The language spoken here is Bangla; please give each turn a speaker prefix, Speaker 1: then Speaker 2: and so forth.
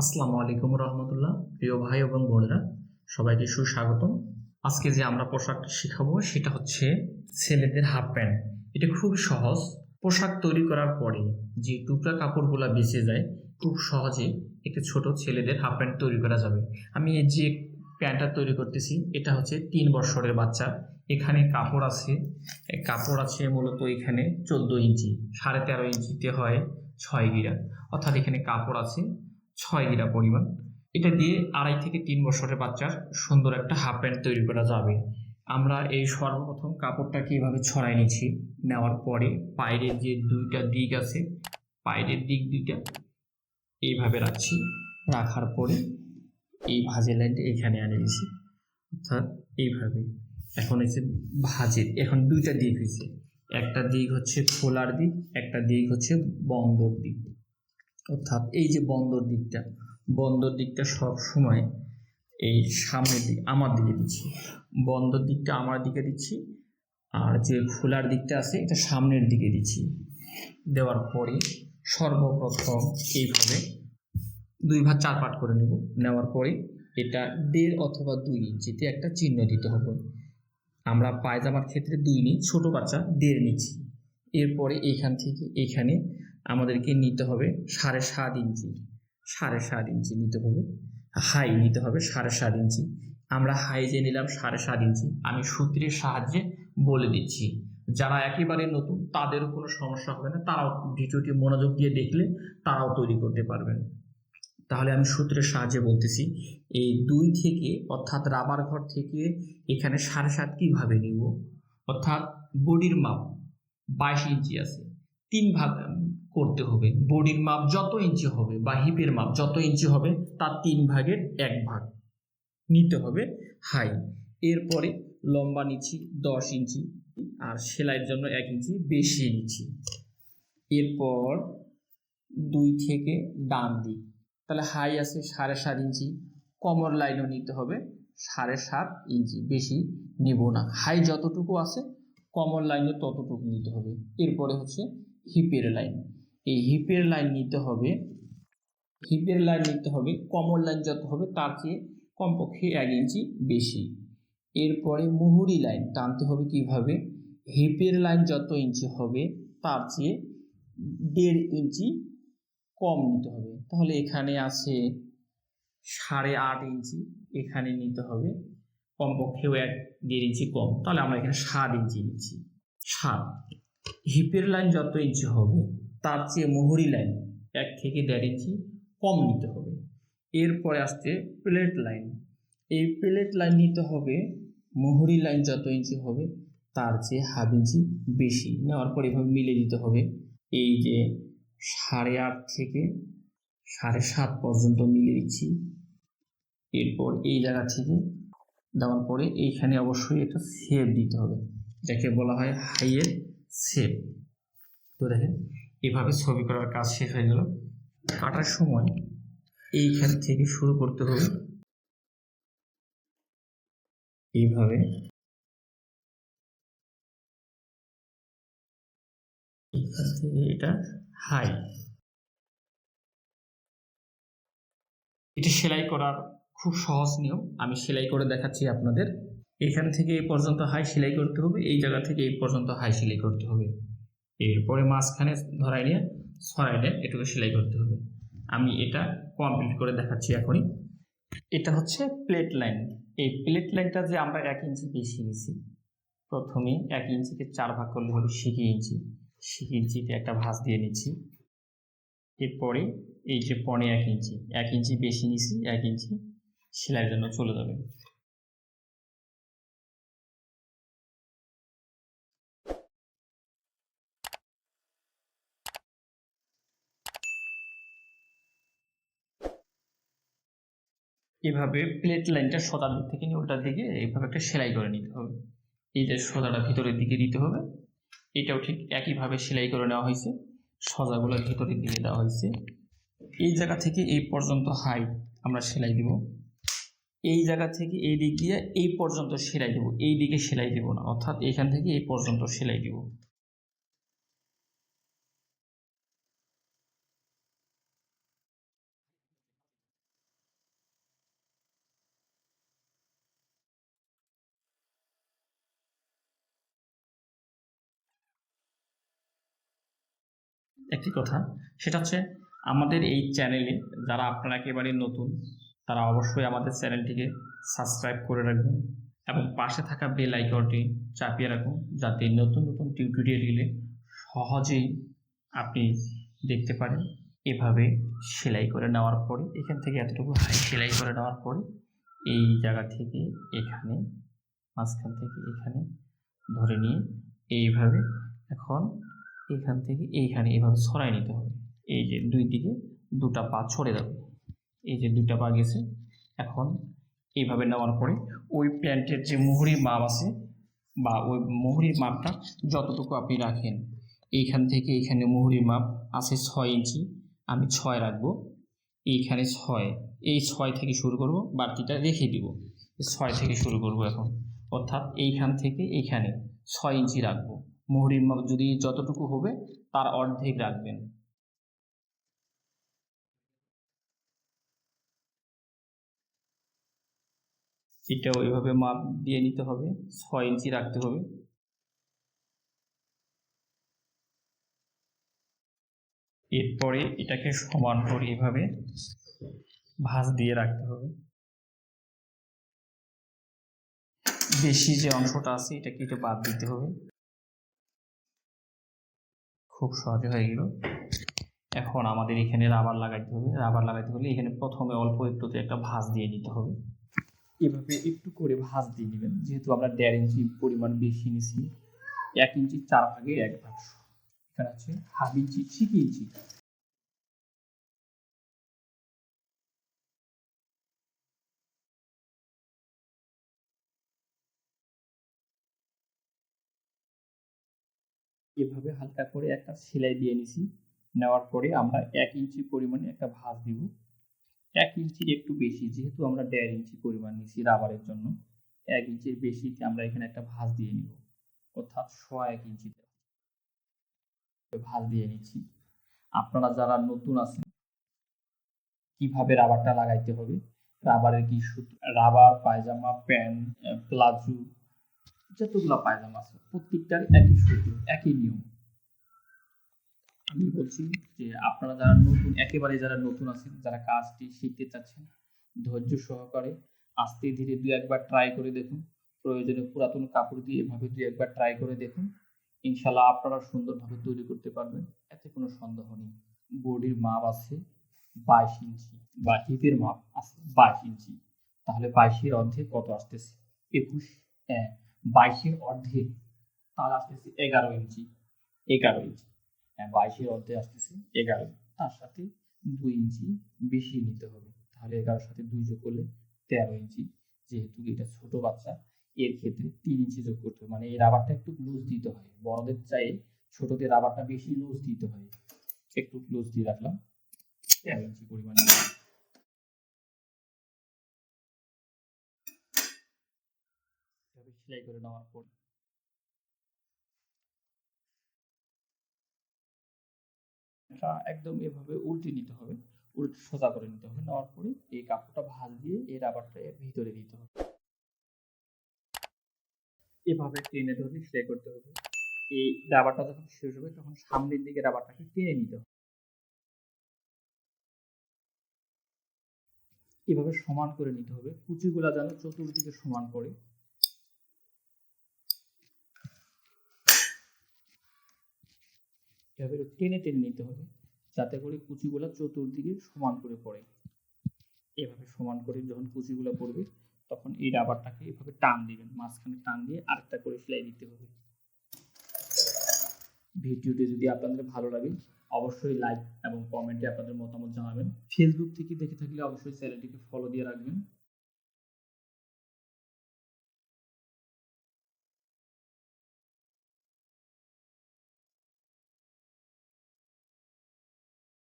Speaker 1: আসসালামু আলাইকুম রহমতুল্লাহ। প্রিয় ভাই এবং বোনেরা, সবাইকে সুস্বাগতম। আজকে যে আমরা পোশাকটা শেখাবো, সেটা হচ্ছে ছেলেদের হাফ প্যান্ট। এটা খুব সহজ। পোশাক তৈরি করার পরে যে টুকরা কাপড়গুলো বেঁচে যায়, খুব সহজে একটা ছোট ছেলেদের হাফ প্যান্ট তৈরি করা যাবে। আমি এই যে প্যান্টটা তৈরি করতেছি, এটা হচ্ছে তিন বছরের বাচ্চা। এখানে কাপড় আছে কাপড় আছে মূলত এখানে চোদ্দ ইঞ্চি, সাড়ে তেরো ইঞ্চিতে হয় ছয় গিরা। অর্থাৎ এখানে কাপড় আছে ছয় গিরা পরিমাণ। এটা দিয়ে আড়াই থেকে তিন বছরের বাচ্চার সুন্দর একটা হাফ প্যান্ট তৈরি করা যাবে। আমরা এই সর্বপ্রথম কাপড়টাকে এভাবে ছড়াই নিচ্ছি। নেওয়ার পরে পায়ের যে দুইটা দিক আছে, পায়ের দিক দুইটা এইভাবে রাখছি। রাখার পরে এই ভাজের লাইনটা এখানে আনে দিছি অর্থাৎ এইভাবে। এখন হচ্ছে ভাজের এখন দুইটা দিক হয়েছে। একটা দিক হচ্ছে খোলার দিক, একটা দিক হচ্ছে বন্দর দিক। অর্থাৎ এই যে বন্দর দিকটা বন্দর দিকটা সব সময় এই সামনের দিক, আমার দিকে দিচ্ছি। বন্দর দিকটা আমার দিকে দিচ্ছি, আর যে খোলার দিকটা আছে এটা সামনের দিকে দিচ্ছি। দেওয়ার পরে সর্বপ্রথম এইভাবে দুই ভাগ চার পাট করে নেব। নেওয়ার পরে এটা দেড় অথবা দুই ইঞ্চিতে একটা চিহ্ন দিতে হবে। আমরা পায়জামার ক্ষেত্রে দুই নিই, ছোটো বাচ্চা দেড় নিচ্ছি। এরপরে এখান থেকে এখানে আমাদেরকে নিতে হবে সাড়ে সাত ইঞ্চি। সাড়ে সাত ইঞ্চি নিতে হবে। হাই নিতে হবে সাড়ে সাত ইঞ্চি। আমরা হাই যে নিলাম সাড়ে সাত ইঞ্চি। আমি সূত্রের সাহায্যে বলে দিচ্ছি। যারা একেবারে নতুন, তাদেরও কোনো সমস্যা হবে না। তারাও ভিডিওটি মনোযোগ দিয়ে দেখলে তারাও তৈরি করতে পারবেন। তাহলে আমি সূত্রের সাহায্যে বলতেছি, এই দুই থেকে, অর্থাৎ রাবার ঘর থেকে এখানে সাড়ে সাত কীভাবে নিব? অর্থাৎ বডির মাপ বাইশ ইঞ্চি আছে। তিন ভাগ করতে হবে। বডির মাপ যত ইঞ্চি হবে বা হিপের মাপ যত ইঞ্চি হবে, তার তিন ভাগের এক ভাগ নিতে হবে হাই। এরপরে লম্বা নিচ্ছি দশ ইঞ্চি আর সেলাইয়ের জন্য এক ইঞ্চি, বেশি নিচ্ছি। এরপর দুই থেকে ডান দিক। তাহলে হাই আছে সাড়ে সাত ইঞ্চি, কমর লাইনও নিতে হবে সাড়ে সাত ইঞ্চি, বেশি নিব না। হাই যতটুকু আছে, কমর লাইনও ততটুকু নিতে হবে। এরপরে হচ্ছে হিপের লাইন। এই হিপের লাইন নিতে হবে। হিপের লাইন নিতে হবে কমর লাইন যত হবে তার চেয়ে কমপক্ষে এক ইঞ্চি বেশি। এরপরে মুহুরি লাইন টানতে হবে কীভাবে? হিপের লাইন যত ইঞ্চি হবে তার চেয়ে দেড় ইঞ্চি কম নিতে হবে। তাহলে এখানে আছে সাড়ে আট ইঞ্চি এখানে নিতে হবে। কমপক্ষেও এক দেড় ইঞ্চি কম। তাহলে আমরা এখানে সাত ইঞ্চি নিচ্ছি। সাত। হিপের লাইন যত ইঞ্চি হবে তার চেয়ে মোহরি লাইন এক থেকে দেড় ইঞ্চি কম নিতে হবে। এরপরে আসছে প্লেট লাইন। এই প্লেট লাইন নিতে হবে, মোহরি লাইন যত ইঞ্চি হবে তার চেয়ে হাফ ইঞ্চি বেশি। নেওয়ার পর এভাবে মিলে দিতে হবে। এই যে সাড়ে আট থেকে সাড়ে সাত পর্যন্ত মিলে দিচ্ছি। এরপর এই জায়গা থেকে দেওয়ার পরে এইখানে অবশ্যই একটা সেপ দিতে হবে, যাকে বলা হয় হাইয়ের সেপ তো দেখেন এভাবে ছবি করার কাজ শেষ হয়ে গেল। কাটার সময় এইখান থেকে শুরু করতে হবে। এইভাবে এইখান থেকে এটা হাই। এটা সেলাই করার খুব সহজ নিয়ম। আমি সেলাই করে দেখাচ্ছি আপনাদের। এখান থেকে এই পর্যন্ত হাই সেলাই করতে হবে, এই জায়গা থেকে এই পর্যন্ত হাই সেলাই করতে হবে। এরপরে মাঝখানে ধরাই নিয়ে নিয়ে এটুকু সেলাই করতে হবে। আমি এটা কমপ্লিট করে দেখাচ্ছি এখনই। এটা হচ্ছে প্লেট লাইন এই প্লেট লাইনটা যে আমরা এক ইঞ্চি বেশি নিছি, প্রথমে এক ইঞ্চিকে চার ভাগ করলে হবে শিখি ইঞ্চি। শিখি ইঞ্চিতে একটা ভাঁজ দিয়ে নিচ্ছি। এরপরে এই যে পনে এক ইঞ্চি এক ইঞ্চি বেশি নিছি, এক ইঞ্চি সেলাইয়ের জন্য চলে যাবে। এভাবে প্লেট লাইনটা সোজার দিক থেকে নিয়ে উল্টার দিকে এইভাবে একটা সেলাই করে নিতে হবে। এই যে সোজাটা ভিতরের দিকে দিতে হবে, এটাও ঠিক একইভাবে সেলাই করে নেওয়া হয়েছে, সোজাগুলো ভিতরের দিকে দেওয়া হয়েছে। এই জায়গা থেকে এই পর্যন্ত হাইট আমরা সেলাই দিব। এই জায়গা থেকে এই দিক দিয়ে এই পর্যন্ত সেলাই দেবো, এই দিকে সেলাই দেবো না, অর্থাৎ এখান থেকে এই পর্যন্ত সেলাই দেবো। একটি কথা, সেটা হচ্ছে আমাদের এই চ্যানেলে যারা আপনারা একেবারে নতুন, তারা অবশ্যই আমাদের চ্যানেলটিকে সাবস্ক্রাইব করে রাখবেন এবং পাশে থাকা বেল আইকনটি চাপিয়ে রাখুন যাতে নতুন নতুন টিউটোরিয়াল এলে সহজেই আপনি দেখতে পারেন। এভাবে সেলাই করে নেওয়ার পরে, এখান থেকে এতটুকু হাই সেলাই করে নেওয়ার পরে, এই জায়গা থেকে এখানে, মাঝখান থেকে এখানে ধরে নিয়ে এইভাবে এখন এখান থেকে এইখানে এভাবে ছড়াই নিতে হবে। এই যে দুই দিকে দুটা পা ছড়ে যাবে এই যে দুটা পা গেছে, এখন এইভাবে নেওয়ার পরে ওই প্যান্টের যে মুহুরির মাপ আছে বা ওই মুহুরির মাপটা যতটুকু আপনি রাখেন, এইখান থেকে এইখানে মুহুরির মাপ আছে ছয় ইঞ্চি, আমি ছয় রাখব। এইখানে ছয়, এই ছয় থেকে শুরু করব, বাড়তিটা রেখে দিব। ছয় থেকে শুরু করব এখন। অর্থাৎ এইখান থেকে এইখানে ছয় ইঞ্চি রাখব। মুহুরির যদি যতটুকু হবে, তার অর্ধেক রাখবেন। এটা ওইভাবে মাপ দিয়ে নিতে হবে, ছয় ইঞ্চি রাখতে হবে। এরপরে এটাকে সমান করে এভাবে ভাঁজ দিয়ে রাখতে হবে। বেশি যে অংশটা আছে এটা কেটে বাদ দিতে হবে। খুব সহজে হয়ে গেল। এখন আমাদের এখানে রাবার লাগাইতে হবে। রাবার লাগাইতে হলে এখানে প্রথমে অল্প একটুতে একটা ভাঁজ দিয়ে নিতে হবে। এভাবে একটু করে ভাঁজ দিয়ে নেবেন। যেহেতু আমরা দেড় ইঞ্চি পরিমাণ বেশি নিছি, এক ইঞ্চি চার ভাগে এক ভাগ। এখানে আছে হাফ ইঞ্চি, ঠিক ইঞ্চি। এভাবে হালকা করে একটা সেলাই দিয়ে নিছি। নেওয়ার পরে আমরা এক ইঞ্চি পরিমাণে একটা ভাঁজ দিব। এক ইঞ্চির একটু বেশি, যেহেতু আমরা দেড় ইঞ্চি পরিমাণ নিছি রাবারের জন্য। এক ইঞ্চির বেশিতে আমরা এখানে একটা ভাঁজ দিয়ে নিব। অর্থাৎ সোয়া এক ইঞ্চিতে। ভাঁজ দিয়ে নিচ্ছি। আপনারা যারা নতুন আছেন, কীভাবে রাবারটা লাগাইতে হবে? রাবারের কি সুতো রাবার, পায়জামা, প্যান্ট, প্লাজো যতগুলো পায়জামা আছে, প্রত্যেকটার একই সূত্র একই নিয়ম। আমি বলছি যে আপনারা যারা নতুন, একেবারে যারা নতুন আছেন, যারা কাজটি শিখতে চাচ্ছেন, ধৈর্য সহকারে আস্তে ধীরে দুই একবার ট্রাই করে দেখুন। প্রয়োজনে পুরাতন কাপড় দিয়ে এভাবে দুই একবার ট্রাই করে দেখুন। ইনশাল্লাহ আপনারা সুন্দরভাবে তৈরি করতে পারবেন, এতে কোনো সন্দেহ নেই। বডির মাপ আছে বাইশ ইঞ্চি, বা হিপের মাপ আছে বাইশ ইঞ্চি। তাহলে বাইশের অর্ধেক কত আসতেছে? একুশ হ্যাঁ বাইশের অর্ধেক তাহলে আসতেছে এগারো ইঞ্চি এগারো ইঞ্চি। হ্যাঁ বাইশের অর্ধে আসতেছে এগারো তার সাথে দুই ইঞ্চি বেশি নিতে হবে। তাহলে এগারোর সাথে দুই যোগ করলে তেরো ইঞ্চি। যেহেতু এটা ছোট বাচ্চা, এর ক্ষেত্রে তিন ইঞ্চি যোগ করতে হবে। মানে এই রাবারটা একটু লুজ দিতে হয়। বড়দের চাই ছোটদের রাবারটা বেশি লুজ দিতে হয়। একটু লুজ দিয়ে রাখলাম। তেরো ইঞ্চি পরিমাণ। সেলাই করে নেওয়ার পর। একদম এভাবে উল্টে নিতে হবে, উল্টে সোজা করে নিতে হবে, নেওয়ার পরে এই কাপড়টা ভাঁজ দিয়ে এই রাবারটা এর ভিতরে দিতে হবে। এভাবে টেনে ধরে সেলাই করতে হবে। এই রাবারটা যখন শেষ হবে, তখন সামনের দিকে রাবারটাকে টেনে নিতে হবে। এভাবে সমান করে নিতে হবে। কুচিগুলা যেন চতুর্দিকে সমান করে। এভাবে টেনে টেনে নিতে হবে, যাতে করে কুচিগুলা চতুর্দিকে সমান করে পড়ে। এভাবে সমান করে যখন কুচিগুলা পড়বে, তখন এই রাবারটাকে এভাবে টান দিবেন, মাঝখানে টান দিয়ে আরেকটা করে সেলাই দিতে হবে। ভিডিওটি যদি আপনাদের ভালো লাগে, অবশ্যই লাইক এবং কমেন্টে আপনাদের মতামত জানাবেন। ফেসবুক থেকে দেখে থাকলে অবশ্যই চ্যানেলটিকে ফলো দিয়ে রাখবেন।